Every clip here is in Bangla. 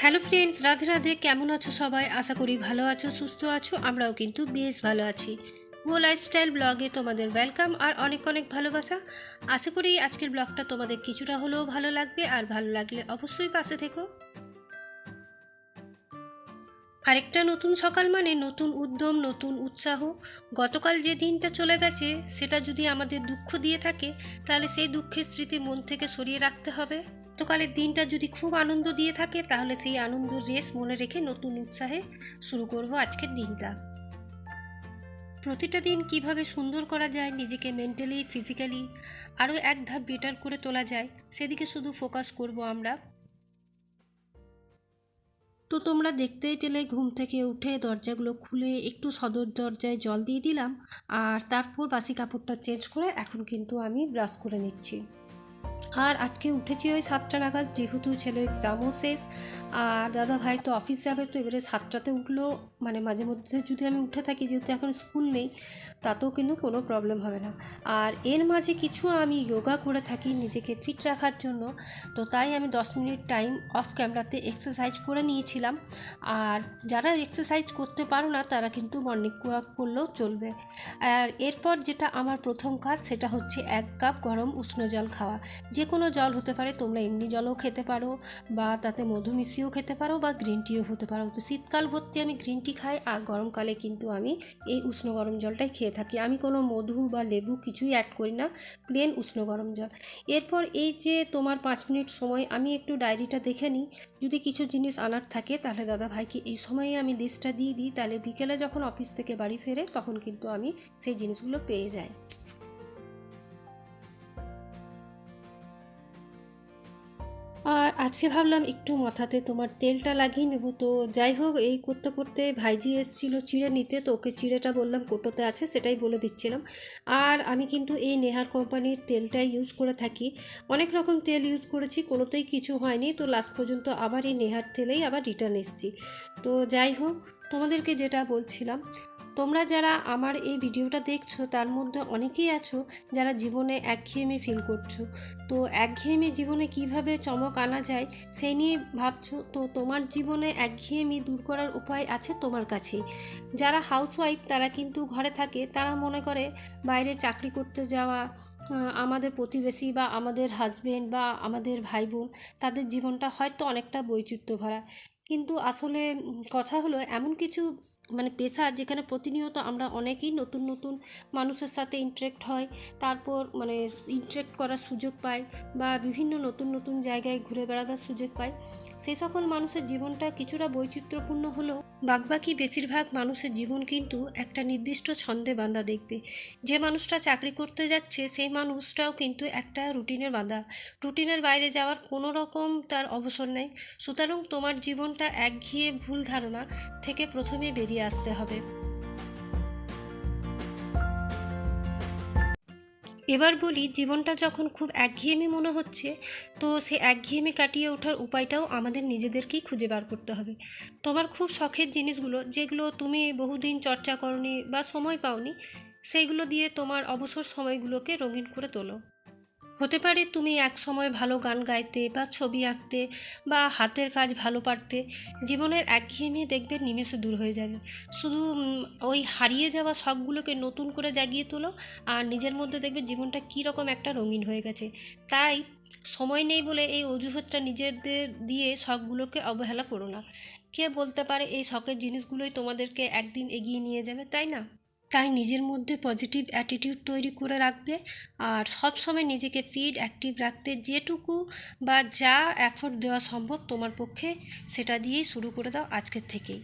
হ্যালো ফ্রেন্ডস রাধে রাধে কেমন আছো সবাই? আশা করি ভালো আছো, সুস্থ আছো, আমরাও কিন্তু বেশ ভালো আছি। ও লাইফস্টাইল ব্লগে তোমাদের ওয়েলকাম আর অনেক অনেক ভালোবাসা। আশা করি আজকের ব্লগটা তোমাদের কিছুটা হলেও ভালো লাগবে আর ভালো লাগলে অবশ্যই পাশে থেকো। আরেকটা নতুন সকাল মানে নতুন উদ্যম, নতুন উৎসাহ। গতকাল যে দিনটা চলে গেছে, সেটা যদি আমাদের দুঃখ দিয়ে থাকে, তাহলে সেই দুঃখের স্মৃতি মন থেকে সরিয়ে রাখতে হবে। গতকালের দিনটা যদি খুব আনন্দ দিয়ে থাকে, তাহলে সেই আনন্দের রেস মনে রেখে নতুন উৎসাহে শুরু করব আজকের দিনটা। প্রতিটা দিন কীভাবে সুন্দর করা যায় নিজেকে মেন্টালি ফিজিক্যালি আরও এক ধাপ বেটার করে তোলা যায়, সেদিকে শুধু ফোকাস করব আমরা। তো তোমরা দেখতেই পেলে ঘুম থেকে উঠে দরজাগুলো খুলে একটু সদর দরজায় জল দিয়ে দিলাম, আর তারপর বাসি কাপড়টা চেঞ্জ করে এখন কিন্তু আমি ব্রাশ করে নিচ্ছি। আর আজকে উঠেছি ওই সাতটা নাগাদ, যেহেতু ছেলের এক্সামও শেষ, আর দাদা ভাই তো অফিস যাবে তো, এবারে সাতটাতে উঠল। মানে মাঝে মধ্যে যদি আমি উঠে থাকি, যেহেতু এখন স্কুল নেই, তাতেও কিন্তু কোনো প্রবলেম হবে না। আর এর মাঝে কিছু আমি যোগা করে থাকি, নিজেকে ফিট রাখার জন্য। তো তাই আমি দশ মিনিট টাইম অফ ক্যামেরাতে এক্সারসাইজ করে নিয়েছিলাম। আর যারা এক্সারসাইজ করতে পারো না, তারা কিন্তু মর্নিং ওয়াক করলেও চলবে। আর এরপর যেটা আমার প্রথম কাজ, সেটা হচ্ছে এক কাপ গরম উষ্ণ জল খাওয়া। যে কোনো জল হতে পারে, তোমরা এমনি জলও খেতে পারো বা তাতে মধু মিশিয়েও খেতে পারো বা গ্রিন টিও হতে পারো। তো শীতকাল ভর্তি আমি গ্রিন টি খাই আর গরমকালে কিন্তু আমি এই উষ্ণ গরম জলটাই খেয়ে থাকি। আমি কোনো মধু বা লেবু কিছুই অ্যাড করি না প্লেন উষ্ণ গরম জল। এরপর এই যে তোমার পাঁচ মিনিট সময়, আমি একটু ডায়েরিটা দেখে নিই। যদি কিছু জিনিস আনার থাকে, তাহলে দাদা ভাইকে এই সময়ে আমি লিস্টটা দিয়ে দিই। তাহলে বিকেলে যখন অফিস থেকে বাড়ি ফেরে, তখন কিন্তু আমি সেই জিনিসগুলো পেয়ে যাই। আর আজকে ভাবলাম একটু মাথাতে তোমার তেলটা লাগিয়ে নেব। তো যাই হোক, এই করতে করতে ভাইজি এসেছিল চিড়ে নিতে, তো ওকে চিড়েটা বললাম কোটোতে আছে, সেটাই বলে দিচ্ছিলাম। আর আমি কিন্তু এই নেহার কোম্পানির তেলটাই ইউজ করে থাকি। অনেক রকম তেল ইউজ করেছি, কোনোতেই কিছু হয়নি। তো লাস্ট পর্যন্ত আবার এই নেহার তেলেই আবার রিটার্ন এসেছি। তো যাই হোক, তোমাদেরকে যেটা বলছিলাম তোমরা যারা আমার এই ভিডিওটা দেখছ, তার মধ্যে অনেকেই আছো যারা জীবনে একঘেয়েমি ফিল করছ। তো একঘেয়েমি জীবনে কীভাবে চমক আনা যায়, সেই নিয়ে ভাবছ? তো তোমার জীবনে একঘেয়েমি দূর করার উপায় আছে তোমার কাছেই যারা হাউসওয়াইফ তারা কিন্তু ঘরে থাকে, তারা মনে করে বাইরে চাকরি করতে যাওয়া আমাদের প্রতিবেশী বা আমাদের হাজবেন্ড বা আমাদের ভাই বোন তাদের জীবনটা হয়তো অনেকটা বৈচিত্র্য ভরা কিন্তু আসলে কথা হলো এমন কিছু মানে পেশা যেখানে প্রতিনিয়ত আমরা অনেকেই নতুন নতুন মানুষের সাথে ইন্টারেক্ট হয়। তারপর মানে ইন্টারেক্ট করার সুযোগ পাই বা বিভিন্ন নতুন নতুন জায়গায় ঘুরে বেড়াবার সুযোগ পাই। সে সকল মানুষের জীবনটা কিছুটা বৈচিত্র্যপূর্ণ হলেও বাকবাকি বেশিরভাগ মানুষের জীবন কিন্তু একটা নির্দিষ্ট ছন্দে বাঁধা দেখবে। যে মানুষটা চাকরি করতে যাচ্ছে, সেই মানুষটাও কিন্তু একটা রুটিনের বাঁধা। রুটিনের বাইরে যাওয়ার কোনো রকম তার অবসর নেই। সুতরাং তোমার জীবনটা একঘেয়ে ভুল ধারণা থেকে প্রথমে বেরিয়ে আসতে হবে। এবার বলি, জীবনটা যখন খুব একঘেয়েমি মনে হচ্ছে, তো সে একঘেয়েমি কাটিয়ে ওঠার উপায়টাও আমাদের নিজেদেরকেই খুঁজে বার করতে হবে। তোমার খুব শখের জিনিসগুলো, যেগুলো তুমি বহুদিন চর্চা করনি বা সময় পাওনি, সেইগুলো দিয়ে তোমার অবসর সময়গুলোকে রঙিন করে তোলো। হতে পারে তুমি এক সময় ভালো গান গাইতে বা ছবি আঁকতে বা হাতের কাজ ভালো পারতে, জীবনের একঘেয়েমি দেখবে নিমেষে দূর হয়ে যাবে। শুধু ওই হারিয়ে যাওয়া শখগুলোকে নতুন করে জাগিয়ে তোলো আর নিজের মধ্যে দেখবে জীবনটা কীরকম একটা রঙিন হয়ে গেছে। তাই সময় নেই বলে এই অজুহাতটা নিজেদের দিয়ে শখগুলোকে অবহেলা করো না। কে বলতে পারে এই শখের জিনিসগুলোই তোমাদেরকে একদিন এগিয়ে নিয়ে যাবে, তাই না? তাই নিজের মধ্যে পজিটিভ অ্যাটিটিউড তৈরি করে রাখবে। আর সবসময় নিজেকে ফিট অ্যাক্টিভ রাখতে যেটুকু বা যা এফোর্ট দেওয়া সম্ভব তোমার পক্ষে, সেটা দিয়েই শুরু করে দাও আজকের থেকেই।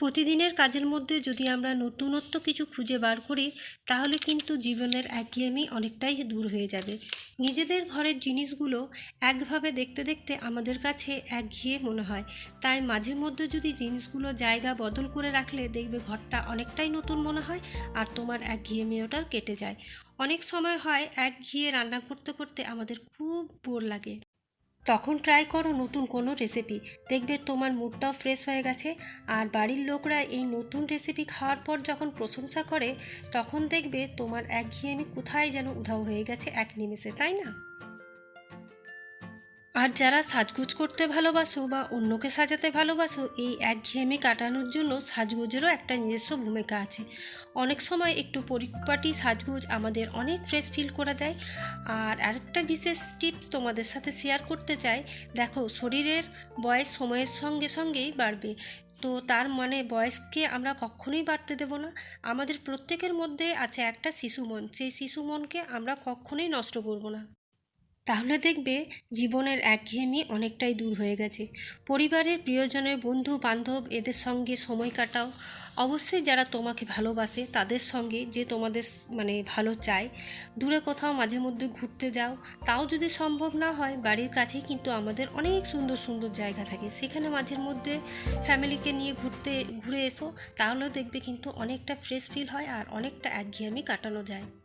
প্রতিদিনের কাজের মধ্যে যদি আমরা নতুনত্ব কিছু খুঁজে বার করি, তাহলে কিন্তু জীবনের একঘেয়েমি অনেকটাই দূর হয়ে যাবে। নিজেদের ঘরের জিনিসগুলো একভাবে দেখতে দেখতে আমাদের কাছে একঘেয়ে মনে হয়। তাই মাঝে মধ্যে যদি জিনিসগুলো জায়গা বদল করে রাখলে দেখবে ঘরটা অনেকটাই নতুন মনে হয় আর তোমার একঘেয়েমিওটাও কেটে যায়। অনেক সময় হয় একঘেয়ে রান্না করতে করতে আমাদের খুব বোর লাগে। তখন ট্রাই করো নতুন কোনো রেসিপি দেখবে তোমার মুডটাও ফ্রেশ হয়ে গেছে। আর বাড়ির লোকরা এই নতুন রেসিপি খাওয়ার পর যখন প্রশংসা করে, তখন দেখবে তোমার একঘেয়েমি কোথায় যেন উধাও হয়ে গেছে এক নিমেষে, তাই না? আর যারা সাজগোজ করতে ভালোবাসো বা অন্যকে সাজাতে ভালোবাসো, এই একঘেয়েমি কাটানোর জন্য সাজগোজেরও একটা নিজস্ব ভূমিকা আছে। অনেক সময় একটু পরিপাটি সাজগোজ আমাদের অনেক ফ্রেশ ফিল করে দেয়। আর আরেকটা বিশেষ টিপস তোমাদের সাথে শেয়ার করতে চাই, দেখো শরীরের বয়স সময়ের সঙ্গে সঙ্গেই বাড়বে। তো তার মানে বয়সকে আমরা কখনোই বাড়তে দেব না। আমাদের প্রত্যেকের মধ্যে আছে একটা শিশু মন, সেই শিশু মনকে আমরা কখনোই নষ্ট করব না। তাহলে দেখবে জীবনের একঘেয়েমি অনেকটাই দূর হয়ে গেছে। পরিবারের প্রিয়জনের বন্ধু, বান্ধব এদের সঙ্গে সময় কাটাও। অবশ্যই যারা তোমাকে ভালোবাসে, তাদের সঙ্গে যে তোমাদের মানে ভালো চায়, দূরে কোথাও মাঝে মধ্যে ঘুরতে যাও। তাও যদি সম্ভব না হয়, বাড়ির কাছেই কিন্তু আমাদের অনেক সুন্দর সুন্দর জায়গা থাকে। সেখানে মাঝের মধ্যে ফ্যামিলিকে নিয়ে ঘুরতে, ঘুরে এসো। তাহলেও দেখবে কিন্তু অনেকটা ফ্রেশ ফিল হয় আর অনেকটা একঘেয়েমি কাটানো যায়।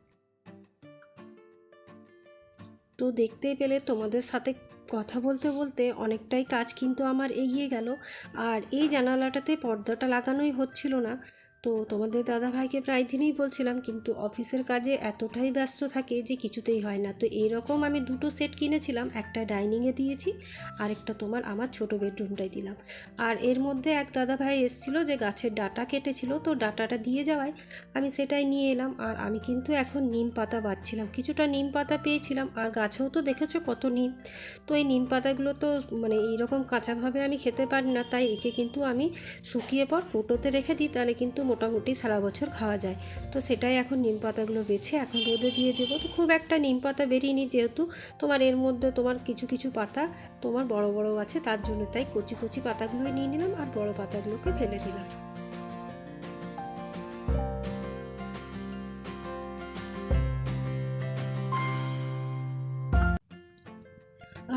তো দেখতেই পেলে তোমাদের সাথে কথা বলতে বলতে অনেকটাই কাজ কিন্তু আমার এগিয়ে গেল। আর এই জানালাটাতে পর্দাটা লাগানোই হচ্ছিল না। তো তোমাদের দাদা ভাইকে প্রায় দিনই বলছিলাম, কিন্তু অফিসের কাজে এতটাই ব্যস্ত থাকে যে কিছুতেই হয় না। তো এইরকম আমি দুটো সেট কিনেছিলাম, একটা ডাইনিংয়ে দিয়েছি আর একটা তোমার আমার ছোট বেডরুমটাই দিলাম। আর এর মধ্যে এক দাদা ভাই এসেছিল যে গাছের ডাটা কেটেছিল, তো ডাটাটা দিয়ে যাওয়ায় আমি সেটাই নিয়ে এলাম। আর আমি কিন্তু এখন নিম পাতা বাচ্ছিলাম কিছুটা নিম পাতা পেয়েছিলাম, আর গাছেও তো দেখেছ কত নিম। তো এই নিম পাতাগুলো তো মানে এইরকম কাঁচাভাবে আমি খেতে পারি না, তাই একে কিন্তু আমি শুকিয়ে পর কোটোতে রেখে দিই, তাহলে কিন্তু মোটামুটি সারা বছর খাওয়া যায়। তো সেটাই এখন নিম পাতাগুলো বেছে এখন রোদে দিয়ে দেবো। তো খুব একটা নিম পাতা বেরিয়ে নিই যেহেতু তোমার এর মধ্যে তোমার কিছু কিছু পাতা তোমার বড় বড় আছে, তার জন্য তাই কচি কচি পাতাগুলোই নিয়ে নিলাম আর বড় পাতাগুলোকে ফেলে দিলাম।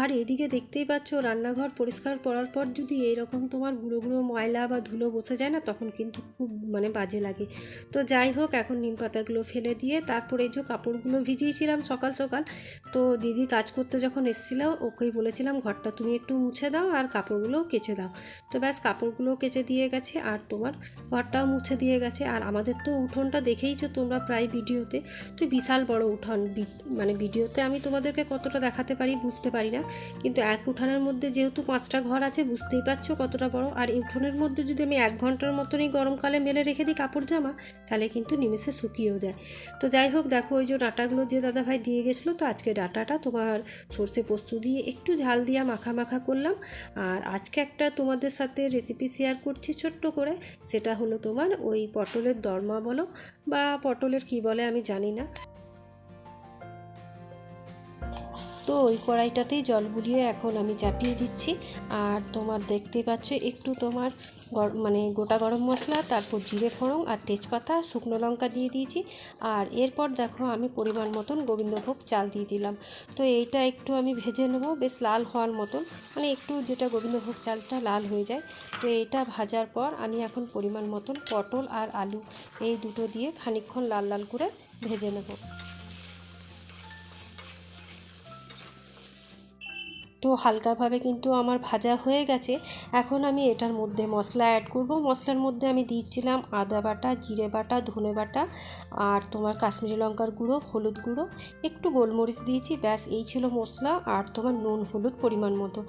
আর এদিকে দেখতেই পাচ্ছ রান্নাঘর পরিষ্কার করার পর যদি এইরকম তোমার গুঁড়ো গুঁড়ো ময়লা বা ধুলো বসে যায় না, তখন কিন্তু খুব মানে বাজে লাগে। তো যাই হোক, এখন নিম পাতাগুলো ফেলে দিয়ে তারপরে এই যে কাপড়গুলো ভিজিয়েছিলাম সকাল সকাল, তো দিদি কাজ করতে যখন এসেছিল, ওকেই বলেছিলাম, ঘরটা তুমি একটু মুছে দাও আর কাপড়গুলোও কেচে দাও। তো ব্যাস, কাপড়গুলো কেচে দিয়ে গেছে আর তোমার ঘরটাও মুছে দিয়ে গেছে। আর আমাদের তো উঠোনটা দেখেইছো তোমরা প্রায় ভিডিওতে। তো বিশাল বড় উঠোন মানে ভিডিওতে আমি তোমাদেরকে কতটা দেখাতে পারি বুঝতে পারি না। কিন্তু এক উঠানের মধ্যে যেহেতু পাঁচটা ঘর আছে, বুঝতেই পারছ কতটা বড়। আর এই উঠোনের মধ্যে যদি আমি এক ঘণ্টার মতনই গরমকালে মেলে রেখে দিই কাপড় জামা, তাহলে কিন্তু নিমেষে শুকিয়েও যায়। তো যাই হোক, দেখো ওই যে ডাটাগুলো যে দাদাভাই দিয়ে গেছিল, তো আজকে ডাটাটা তোমার সর্ষে পোস্ত দিয়ে একটু ঝাল দিয়ে মাখা মাখা করলাম। আর আজকে একটা তোমাদের সাথে রেসিপি শেয়ার করছি ছোট্ট করে, সেটা হলো তোমার ওই পটলের দরমা বলো, বা পটলের কি বলে আমি জানি না। তো ওই কড়াইটাতেই জল বুলিয়ে এখন আমি চাপিয়ে দিচ্ছি। আর তোমার দেখতেই পাচ্ছ, একটু তোমার মানে গোটা গরম মশলা, তারপর জিরে ফোড়ন আর তেজপাতা, শুকনো লঙ্কা দিয়ে দিয়েছি। আর এরপর দেখো আমি পরিমাণ মতন গোবিন্দভোগ চাল দিয়ে দিলাম। তো এইটা একটু আমি ভেজে নেব, বেশ লাল হওয়ার মতন। মানে একটু যেটা গোবিন্দভোগ চালটা লাল হয়ে যায়। তো এটা ভাজার পর আমি এখন পরিমাণ মতন পটল আর আলু এই দুটো দিয়ে খানিকক্ষণ লাল লাল করে ভেজে নেব। তো হালকাভাবে কিন্তু আমার ভাজা হয়ে গেছে। এখন আমি এটার মধ্যে মশলা অ্যাড করব। মশলার মধ্যে আমি দিয়েছিলাম আদা বাটা, জিরে বাটা, ধনে বাটা আর তোমার কাশ্মীরি লঙ্কার গুঁড়ো, হলুদ গুঁড়ো। একটু গোলমরিচ দিয়েছি, ব্যাস এই ছিল মশলা আর তোমার নুন হলুদ পরিমাণ মতো।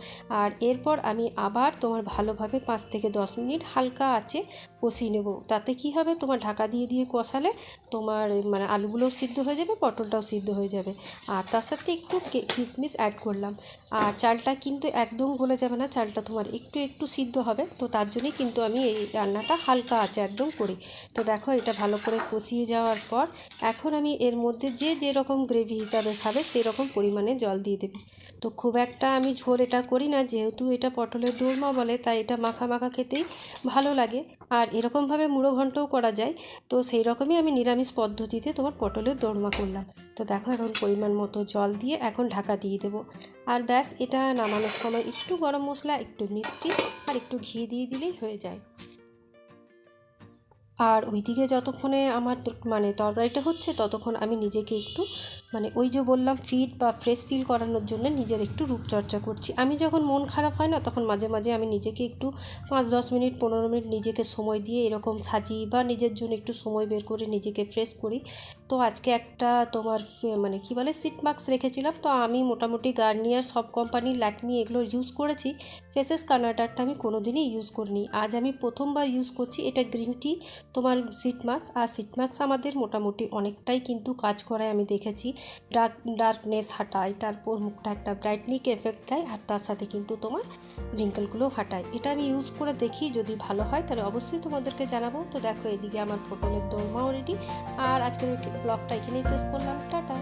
আর এরপর আমি আবার তোমার ভালোভাবে পাঁচ থেকে দশ মিনিট হালকা আছে কষিয়ে নেব। তাতে কি হবে? তোমার ঢাকা দিয়ে দিয়ে কষালে তোমার মানে আলুগুলোও সিদ্ধ হয়ে যাবে, পটলটাও সিদ্ধ হয়ে যাবে। আর তার সাথে একটু কিশমিশ অ্যাড করলাম। আর চালটা কিন্তু একদম গলে যাবে না, চালটা তোমার একটু একটু সিদ্ধ হবে। তো তার জন্যই কিন্তু আমি এই রান্নাটা হালকা আছে একদম করি। তো দেখো এটা ভালো করে কষিয়ে যাওয়ার পর এখন আমি এর মধ্যে যে যেরকম গ্রেভি হিসাবে খাবে সেরকম পরিমাণে জল দিয়ে দেবে। তো খুব একটা আমি ঝোল এটা করি না, যেহেতু এটা পটলের দোরমা বলে, তাই এটা মাখা মাখা খেতেই ভালো লাগে। আর এরকমভাবে মুড়ো ঘন্টও করা যায়। তো সেই রকমই আমি নিরামিষ পদ্ধতিতে তোমার পটলের দোরমা করলাম। তো দেখো এখন পরিমাণ মতো জল দিয়ে এখন ঢাকা দিয়ে দেবো। আর ব্যাস, এটা নামানোর সময় একটু গরম মশলা, একটু মিষ্টি আর একটু ঘি দিয়ে দিলেই হয়ে যায়। আর ওইদিকে যতক্ষণে আমার মানে তরকারিটা হচ্ছে, ততক্ষণ আমি নিজেকে একটু মানে ওই যে বললাম ফিট বা ফ্রেশ ফিল করানোর জন্য নিজের একটু রূপচর্চা করছি। আমি যখন মন খারাপ হয় না, তখন মাঝে মাঝে আমি নিজেকে একটু পাঁচ, দশ মিনিট, পনেরো মিনিট নিজেকে সময় দিয়ে এরকম সাজি বা নিজের জন্য একটু সময় বের করে নিজেকে ফ্রেশ করি। তো আজকে একটা তোমার মানে কি বলে সিট মাস্ক রেখেছিলাম। তো আমি মোটামুটি গার্নিয়ার সব কোম্পানির ল্যাকমি এগুলো ইউজ করেছি। ফেসেস কানাডারটা আমি কোনো দিনই ইউজ করিনি। আজ আমি প্রথমবার ইউজ করছি এটা গ্রিন টি তোমার সিট মাস্ক আর সিট মাস্ক আমাদের মোটামুটি অনেকটাই কিন্তু কাজ করায় আমি দেখেছি। ডার্ক ডার্কনেস হাঁটায়, তারপর মুখটা একটা ব্রাইটনিক এফেক্ট দেয়, আর তার সাথে কিন্তু তোমার রিঙ্কেলগুলো হাঁটায়। এটা আমি ইউজ করে দেখি, যদি ভালো হয় তাহলে অবশ্যই তোমাদেরকে জানাব। তো দেখো, এদিকে আমার পটলের দোরমাও রেডি আর আজকের ব্লগটা এখানেই শেষ করলাম টাটা।